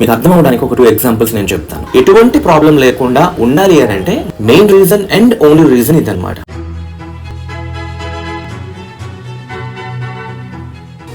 మీకు అర్థం అవడానికి ఒక టూ ఎగ్జాంపుల్స్ నేను చెప్తాను. ఎటువంటి ప్రాబ్లం లేకుండా ఉండాలి అని అంటే main reason and only reason ఇదన్నమాట.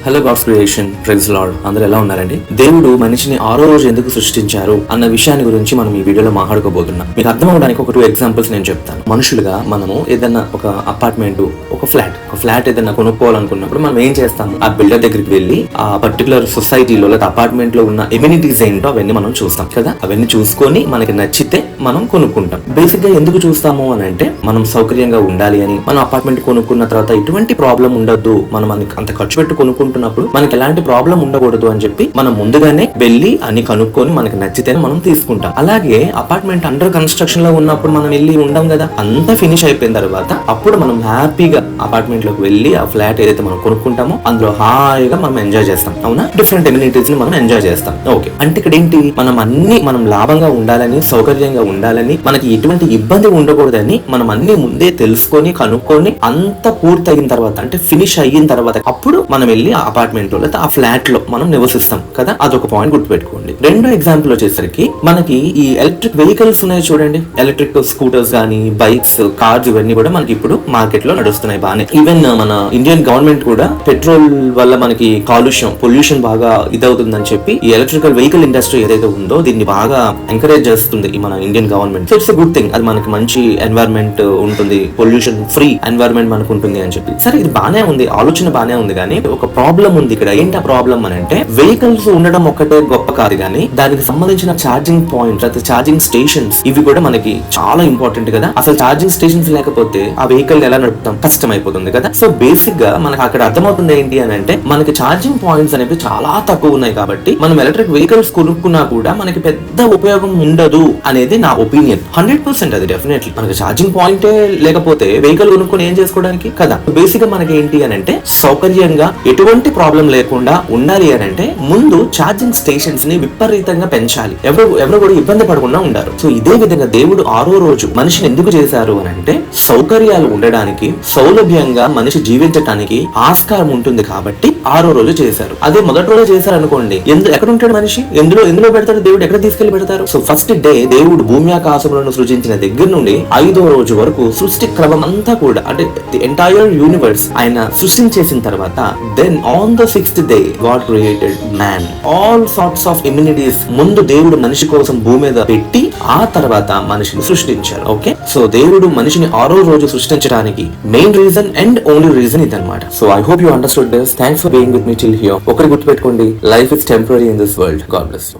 Hello God's creation praise lord అందరూ ఎలా ఉన్నారండి? దేవుడు మనిషిని ఆరో రోజు ఎందుకు సృష్టించారు అన్న విషయాన్ని గురించి మనం ఈ వీడియోలో మాట్లాడుకోబోతున్నాం. మీకు అర్థం అవడానికి ఒక టూ ఎగ్జాంపుల్స్ నేను చెప్తాను. మనుషులుగా మనము ఏదైనా ఒక అపార్ట్మెంట్ ఒక ఫ్లాట్ ఒక ఫ్లాట్ ఏదైనా కొనుక్కోవాలనుకున్నప్పుడు మనం ఏం చేస్తాము? ఆ బిల్డర్ దగ్గరికి వెళ్ళి ఆ పర్టికులర్ సొసైటీలో లేదా అపార్ట్మెంట్లో ఉన్న ఎమ్యూనిటీస్ ఏంటో అవన్నీ మనం చూస్తాం కదా? అవన్నీ చూసుకొని మనకి నచ్చితే మనం కొనుక్కుంటాం. బేసిక్గా ఎందుకు చూస్తాము అని అంటే మనం సౌకర్యంగా ఉండాలి అని మనం అపార్ట్మెంట్ కొనుక్కున్న తర్వాత ఎటువంటి ప్రాబ్లం ఉండొద్దు మనం అంత ఖర్చు పెట్టి తీసుకుంటున్నప్పుడు మనకి ఎలాంటి ప్రాబ్లం ఉండకూడదు అని చెప్పి మనం ముందుగానే వెళ్ళి అని కనుక్కొని మనకి నచ్చితేనే మనం తీసుకుంటాం. అలాగే అపార్ట్మెంట్ అండర్ కన్స్ట్రక్షన్లో ఉన్నప్పుడు మనం వెళ్ళి ఉండం కదా అంతా ఫినిష్ అయిపోయిన తర్వాత అప్పుడు మనం హ్యాపీగా అపార్ట్మెంట్లోకి వెళ్ళి ఆ ఫ్లాట్ ఏదైతే మనం కొనుక్కుంటామో అందులో హాయిగా మనం ఎంజాయ్ చేస్తాం. అవునా? డిఫరెంట్ ఎమ్యూనిటీస్ని మనం ఎంజాయ్ చేస్తాం. ఓకే అంటే ఇక్కడ ఏంటి? మనం అన్ని మనం లాభంగా ఉండాలని సౌకర్యంగా ఉండాలని మనకి ఎటువంటి ఇబ్బంది ఉండకూడదని మనం అన్ని ముందే తెలుసుకొని కనుక్కొని అంత పూర్తి అయిన తర్వాత అంటే ఫినిష్ అయిన తర్వాత అప్పుడు మనం వెళ్ళి ఆ అపార్ట్మెంట్లో లేదా ఆ ఫ్లాట్లో మనం నివసిస్తాం కదా? అదొక పాయింట్ గుర్తుపెట్టుకోండి. రెండో ఎగ్జాంపుల్ వచ్చేసరికి మనకి ఈ ఎలక్ట్రిక్ వెహికల్స్ ఉన్నాయి చూడండి. ఎలక్ట్రిక్ స్కూటర్స్ కానీ బైక్స్ కార్స్ ఇవన్నీ కూడా మనకి ఇప్పుడు మార్కెట్లో నడుస్తున్నాయి బాగానే ఈవెన్ మన ఇండియన్ గవర్నమెంట్ కూడా పెట్రోల్ వల్ల మనకి కాలుష్యం పొల్యూషన్ బాగా ఇదవుతుందని చెప్పి ఈ ఎలక్ట్రికల్ వెహికల్ ఇండస్ట్రీ ఏదైతే ఉందో దీన్ని బాగా ఎంకరేజ్ చేస్తుంది మన Indian government it's good thing అది మనకి మంచి ఎన్వైరన్మెంట్ ఉంటుంది పొల్యూషన్ ఫ్రీ ఎన్వైరన్మెంట్ మనకు ఉంటుంది అని చెప్పి. సరే ఇది బానే ఉంది ఆలోచన బానే ఉంది కానీ ఒక ప్రాబ్లం ఉంది ఇక్కడ. ఏంటి ఆ ప్రాబ్లం అని అంటే వెహికల్స్ ఉండడం ఒక్కటే గొప్ప కాదు కానీ దానికి సంబంధించిన ఛార్జింగ్ పాయింట్స్ అయితే ఛార్జింగ్ స్టేషన్స్ ఇవి కూడా మనకి చాలా ఇంపార్టెంట్ కదా. అసలు ఛార్జింగ్ స్టేషన్స్ లేకపోతే ఆ వెహికల్ ఎలా నడుపుతాం? కష్టం అయిపోతుంది కదా. సో బేసిక్గా మనకి అక్కడ అర్థమవుతుంది ఏంటి అని అంటే మనకి ఛార్జింగ్ పాయింట్స్ అనేవి చాలా తక్కువ ఉన్నాయి కాబట్టి మనం ఎలక్ట్రిక్ వెహికల్స్ కొనుక్కున్నా కూడా మనకి పెద్ద ఉపయోగం ఉండదు అనేది నా ఒపీనియన్ హండ్రెడ్ పర్సెంట్ అది డెఫినెట్లీ మనకి ఛార్జింగ్ పాయింటే లేకపోతే వెహికల్ కొనుక్కొని ఏం చేసుకోవడానికి? కదా. బేసిక్గా మనకి ఏంటి అని అంటే సౌకర్యంగా ఎటువంటి ప్రాబ్లం లేకుండా ఉండాలి అని అంటే ముందు ఛార్జింగ్ స్టేషన్స్ని విపరీతంగా పెంచాలి. ఎవరు ఎవరు కూడా ఇబ్బంది పడకుండా ఉండారు సో ఇదే విధంగా దేవుడు ఆరో రోజు మనిషిని ఎందుకు చేశారు అని అంటే సౌకర్యాలు ఉండడానికి సౌలభ్యంగా మనిషి జీవించటానికి ఆస్కారం ఉంటుంది కాబట్టి ఆరో రోజు చేశారు. అదే మొదటి రోజు చేశారు అనుకోండి ఎందు ఎక్కడ ఉంటాడు మనిషి? ఎందులో ఎందులో పెడతాడు దేవుడు? ఎక్కడ తీసుకెళ్ళి పెడతారు? సో ఫస్ట్ డే దేవుడు భూమి ఆకాశములను సృజించిన దగ్గర నుండి ఐదో రోజు వరకు సృష్టి క్రమం అంతా కూడా అంటే ఎంటైర్ యూనివర్స్ ఆయన సృష్టించేసిన తర్వాత then on the sixth day God created man all sorts of immunities ముందు దేవుడు మనిషి కోసం భూమి మీద పెట్టి ఆ తర్వాత మనిషిని సృష్టించారు. ఓకే సో దేవుడు మనిషిని ఆరో రోజు సృష్టించడానికి main reason and only reason ఇదన్నమాట. So I hope you understood this thanks for being with me till here ఒకటి గుర్తుపెట్టుకోండి. Life is temporary in this world God bless you